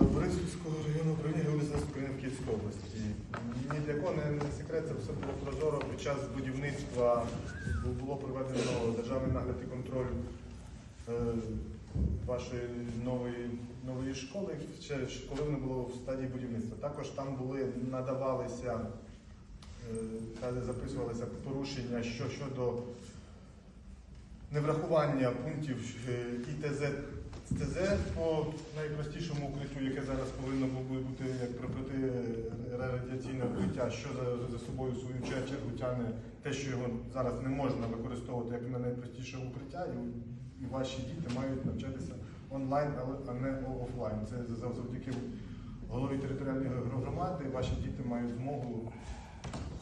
Борисівського району управління Геодезії України в Київській області. Ні для кого не, секрет, це все було прозоро. Під час будівництва було проведено державний нагляд і контроль е, вашої нової, нової школи, коли воно було в стадії будівництва. Також там були, надавалися, е, записувалися порушення що, щодо неврахування пунктів е, ІТЗ ТЗ по найпростішому укриттю, яке зараз повинно було бути як проти радіаційне укриття, що за, за собою свою чергу тягне те, що його зараз не можна використовувати як на найпростіше укриття, і, ваші діти мають навчатися онлайн, але а не офлайн. Це за- завдяки голові територіальної громади. Ваші діти мають змогу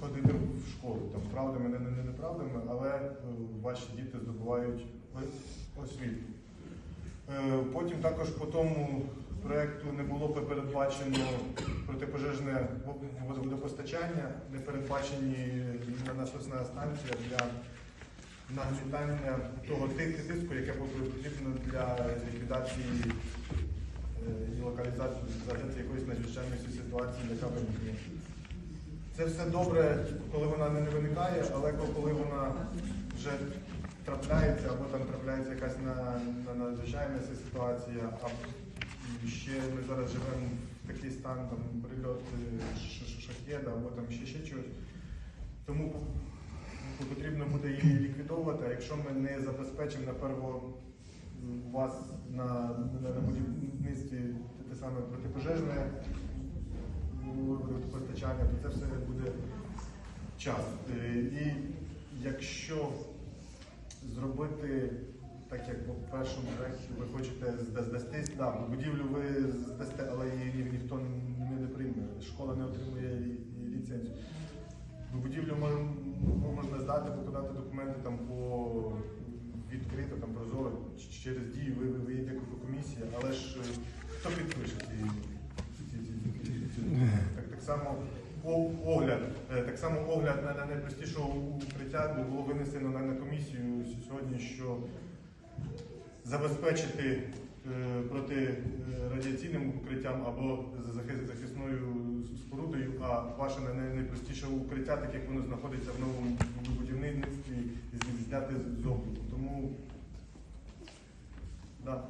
ходити в школу там правдами, не, не, не неправдами, але е, ваші діти здобувають освіту. Е, Потім також по тому проєкту не було передбачено протипожежне вод- водопостачання, не передбачені насосна станція для нагнітання того ти- тиску, яке потрібно для ліквідації е, і локалізації якоїсь надзвичайної ситуації, яка виникне. Це все добре, коли вона не виникає, але коли вона вже трапляється, або там трапляється якась на, на надзвичайна ситуація, а ще ми зараз живемо в такий стан, там прильот е, ш- ш- шахеда, або там ще ще чогось. Тому потрібно буде її ліквідовувати, а якщо ми не забезпечимо на перво вас на, на, на будівництві те саме протипожежне водопостачання, то це все буде час. Е, І якщо зробити так, як по першому проєкті ви хочете зда- здастись, да, будівлю ви здасте, але її ніхто не прийме, школа не отримує лі- лі- ліцензію. Будівлю мож- можна здати, подати документи там по відкрито, там прозоро, через дію ви, ви, вийде комісія, але ж е, хто підпише ці, само огляд, е, так само огляд на, на найпростіше укриття було винесено на, комісію сьогодні, що забезпечити е, проти е, укриттям або захисною спорудою, а ваше най- найпростіше укриття, так як воно знаходиться в новому будівництві, зняти з обліку. Тому да,